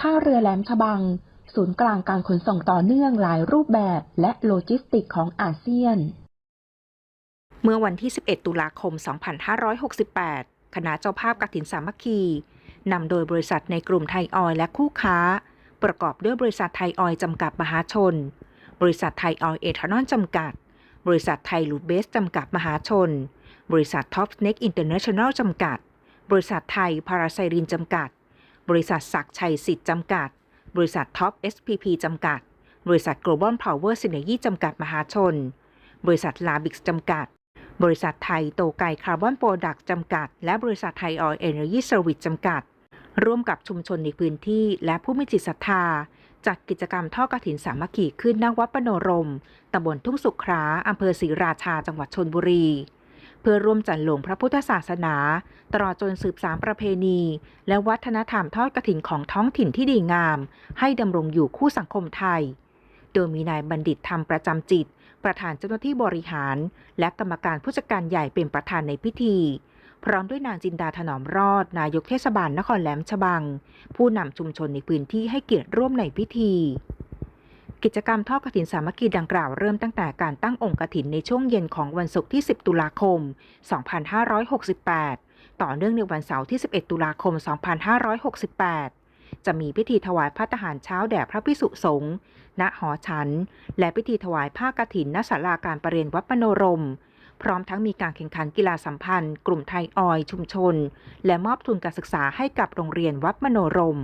ท่าเรือแหลมฉบัง ศูนย์กลางการขนส่งต่อเนื่องหลายรูปแบบและโลจิสติกของอาเซียน เมื่อวันที่ 11 ตุลาคม 2568 คณะเจ้าภาพกฐินสามัคคีนำโดยบริษัทในกลุ่มไทยออยและคู่ค้า ประกอบด้วยบริษัทไทยออยจำกัดมหาชน บริษัทไทยออยเอทานอลจำกัด บริษัทไทยลูเบสจำกัดมหาชน บริษัทท็อปสเน็กอินเตอร์เนชั่นแนลจำกัด บริษัทไทยพาราไซรินจำกัด บริษัทศักชัยสิทธิ์จำกัด บริษัทท็อป SPP จำกัด บริษัท Global Power Synergy จำกัดมหาชน บริษัทลาบิกจำกัด บริษัทไทยโตไกคาร์บอนโปรดักต์จำกัด และบริษัทไทยออยล์เอเนอร์จีเซอร์วิสจำกัด ร่วมกับชุมชนในพื้นที่และผู้มีจิตศรัทธาจัดกิจกรรมทอดกฐินสามัคคีขึ้นณวัดปโนรม ตำบลทุ่งสุขราอำเภอศรีราชา จังหวัดชนบุรี เพื่อร่วมจัดหลงพระพุทธศาสนา ตลอดจนสืบสานประเพณี และวัฒนธรรมทอดกฐินของท้องถิ่นที่ดีงาม ให้ดำรงอยู่คู่สังคมไทย โดยมีนายบัณฑิตธรรมประจำจิต ประธานเจ้าหน้าที่บริหาร และกรรมการผู้จัดการใหญ่เป็นประธานในพิธี พร้อมด้วยนางจินดาถนอมรอด นายกเทศบาลนครแหลมฉบัง ผู้นำชุมชนในพื้นที่ให้เกียรติร่วมในพิธี กิจกรรมทอดกฐินสามัคคีดังกล่าวเริ่มตั้งแต่การตั้งองค์กฐินในช่วงเย็นของวันศุกร์ที่ 10 ตุลาคม 2568 ต่อเนื่องในวันเสาร์ที่ 11 ตุลาคม 2568 จะมีพิธีถวายพระทหารเช้าแด่พระพิสุสงฆ์ณหอฉัน และพิธีถวายผ้ากฐินณศาลาการประเรียนวัดปโนรม พร้อมทั้งมีการแข่งขันกีฬาสัมพันธ์ กลุ่มไทยออยชุมชน และมอบทุนการศึกษาให้กับโรงเรียนวัดมโนรม